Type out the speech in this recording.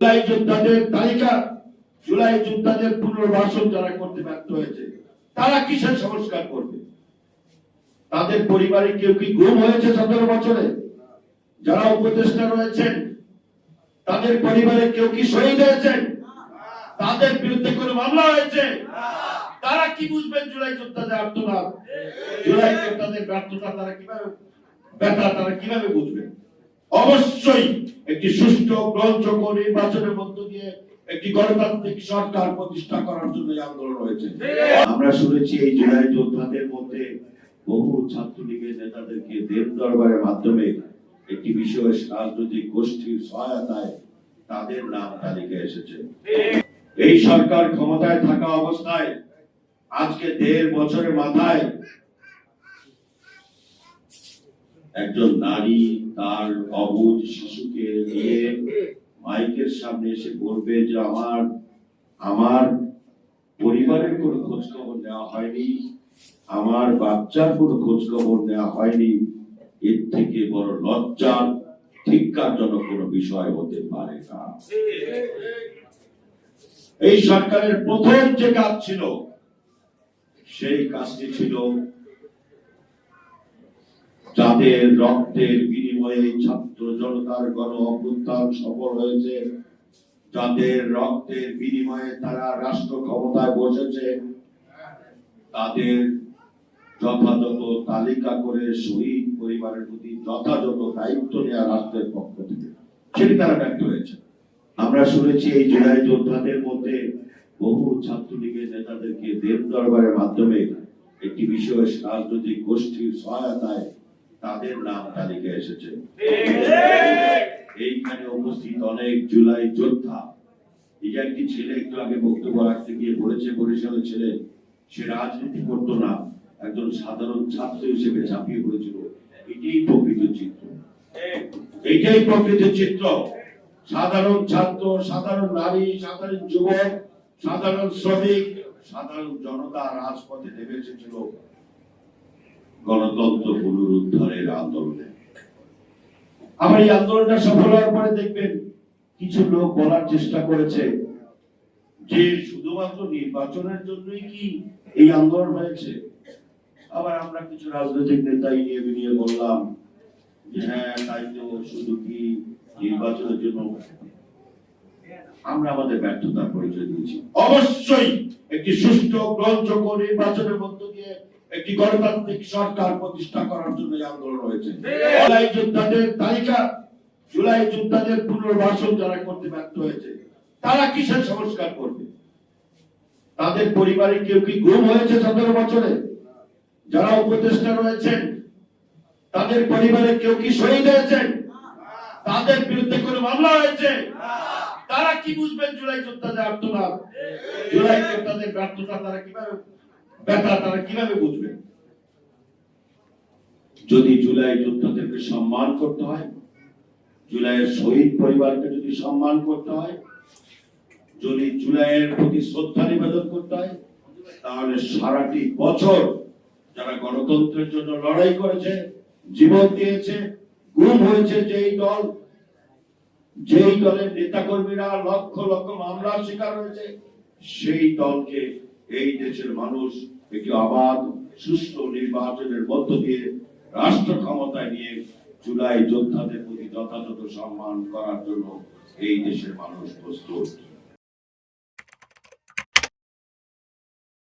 জুলাই যোদ্ধাদের তালিকা, জুলাই যোদ্ধাদের পুনর্বাসন যারা করতে ব্যর্থ হয়েছে, তারা কিসের সংস্কার করবে? তাদের পরিবারে কেউ কি গুম হয়েছে সতেরো বছরে? যারা উপদেষ্টা রয়েছেন, তাদের পরিবারে কেউ কি শহীদ হয়েছেন তাদের বিরুদ্ধে কোনো মামলা হয়েছে? তারা কি বুঝবেন জুলাই যোদ্ধাদের আত্মনাথ জুলাই যোদ্ধাদের ব্যর্থতা তারা কীভাবে ব্যথা তারা কীভাবে বুঝবেন অবশ্যই একটি সুষ্ঠু গ্রহণযোগ্য নির্বাচনের মধ্য দিয়ে একটি গণতান্ত্রিক সরকার প্রতিষ্ঠা করার জন্য আন্দোলন হয়েছে আমরা শুনেছি এই জুলাই যোদ্ধাদের মধ্যে বহু ছাত্রলীগের নেতাদেরকে দেব দরবারের মাধ্যমে একটি বিশেষ রাজনৈতিক গোষ্ঠীর সহায়তায় তাদের নাম তালিকায় এসেছে। এই সরকার ক্ষমতায় থাকা অবস্থায় আজকে দেড় বছরের মাথায় একজন নারী তার অবুধ শিশুকে নিয়ে মাইকের সামনে এসে বলবে যে আমার আমার পরিবারের কোনো খোঁজ খবর নেওয়া হয়নি, আমার বাচ্চার কোনো খোঁজ খবর নেওয়া হয়নি, এর থেকে বড় লজ্জার, ধিক্কারজনক কোনো বিষয় হতে পারে না। এই সরকারের প্রথম যে কাজ ছিল, সেই কাজটি ছিল যাদের রক্তের বিনিময়ে ছাত্র জনতার গণ অভ্যুত্থান সফল হয়েছে। যাদের রক্তের বিনিময়ে তারা রাষ্ট্র ক্ষমতায় বসেছে, তাদের যথাযথ তালিকা করে শহীদ পরিবারের প্রতি যথাযথ দায়িত্ব নেওয়া রাষ্ট্রের পক্ষ থেকে। সেটি তারা ব্যক্ত হয়েছে। আমরা শুনেছি এই জুলাই যোদ্ধাদের মধ্যে বহু ছাত্রলীগের নেতাদেরকে দেব দরবারের মাধ্যমে একটি বিশেষ রাজনৈতিক গোষ্ঠীর সহায়তায় তাদের নাম তালিকায় এসেছে। এইখানে উপস্থিত অনেক জুলাই যোদ্ধা। এই একটি ছেলে একটু আগে বক্তব্য রাখতে গিয়ে বলেছে বরিশালের ছেলে সে রাজনীতি করতো না একজন সাধারণ ছাত্র হিসেবে ঝাঁপিয়ে পড়েছিল। এটাই প্রকৃত চিত্র। এইটাই প্রকৃত চিত্র। সাধারণ ছাত্র সাধারণ নারী সাধারণ যুবক সাধারণ শ্রমিক সাধারণ জনতা রাজপথে নেমে এসেছিল। গণতন্ত্র পুনরুদ্ধারের আন্দোলনে। আবার এই আন্দোলনটা সফল হওয়ার পরে দেখবেন কিছু লোক বলার চেষ্টা করেছে যে শুধুমাত্র নির্বাচনের জন্যই কি এই আন্দোলন হয়েছে। আবার আমরা কিছু রাজনৈতিক নেতা নিয়ে নিয়ে বললাম যে হ্যাঁ তাই তো, শুধু কি নির্বাচনের জন্য? আমরা আমাদের ব্যর্থতার পরিচয় দিয়েছি। অবশ্যই একটি সুষ্ঠু গ্রহণযোগ্য নির্বাচনের মধ্য দিয়ে একটি গণতান্ত্রিক সরকার প্রতিষ্ঠা করার জন্য আন্দোলন হয়েছে। জুলাই যোদ্ধাদের তালিকা জুলাই যোদ্ধাদের পুনর্বাসন যারা করতে ব্যর্থ হয়েছে তারা কিসের সংস্কার করবে? তাদের পরিবারে কেউ কি গুম হয়েছে সতেরো বছরে? যারা উপদেষ্টা রয়েছেন তাদের পরিবারে কেউ কি শহীদ হয়েছেন? তাদের বিরুদ্ধে কোনো মামলা হয়েছে? তারা কি বুঝবেন জুলাই যোদ্ধাদের আত্মনাথ জুলাই যোদ্ধাদের ব্যর্থতা তারা কীভাবে ব্যথা তারা কীভাবে বুঝবেন যদি জুলাই যোদ্ধাদেরকে সম্মান করতে হয়, জুলাইয়ের শহীদ পরিবারকে যদি সম্মান করতে হয়, যদি জুলাইয়ের প্রতি শ্রদ্ধা নিবেদন করতে হয়, তাহলে সারাটি বছর যারা গণতন্ত্রের জন্য লড়াই করেছে, জীবন দিয়েছে, গুম হয়েছে যেই দল, যেই দলের নেতাকর্মীরা লক্ষ লক্ষ মামলার শিকার হয়েছে, সেই দলকে এই দেশের মানুষ একটি অবাধ, সুস্থ নির্বাচনের মধ্য দিয়ে রাষ্ট্র ক্ষমতায় নিয়ে জুলাই যোদ্ধাদের প্রতি যথাযথ সম্মান করার জন্য এই দেশের মানুষ প্রস্তুত।